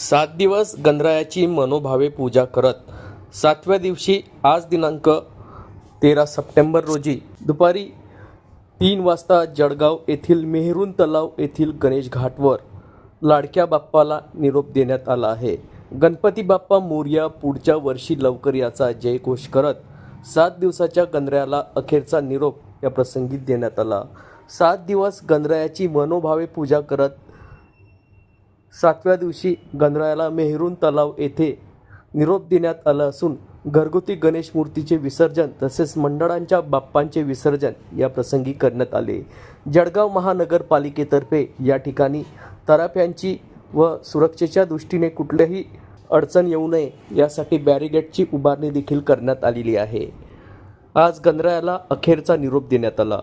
सात दिवस गणरायाची मनोभावे पूजा करत सातव्या दिवशी आज दिनांक तेरा सप्टेंबर रोजी दुपारी तीन वाजता जळगाव येथील मेहरून तलाव येथील गणेश घाटवर लाडक्या बाप्पाला निरोप देण्यात आला आहे. गणपती बाप्पा मोर्या पुढच्या वर्षी लवकर याचा जयघोष करत सात दिवसाच्या गणरायाला अखेरचा निरोप या प्रसंगी देण्यात आला. सात दिवस गणरायाची मनोभावे पूजा करत सातव्या दिवशी गणरायाला मेहरून तलाव येथे निरोप देण्यात आला असून घरगुती गणेश मूर्तीचे विसर्जन तसेच मंडळांच्या बाप्पांचे विसर्जन या प्रसंगी करण्यात आले. जळगाव महानगरपालिकेतर्फे या ठिकाणी तराफ्यांची व सुरक्षेच्या दृष्टीने कुठल्याही अडचण येऊ नये यासाठी बॅरिगेटची उभारणी देखील करण्यात आलेली आहे. आज गणरायाला अखेरचा निरोप देण्यात आला.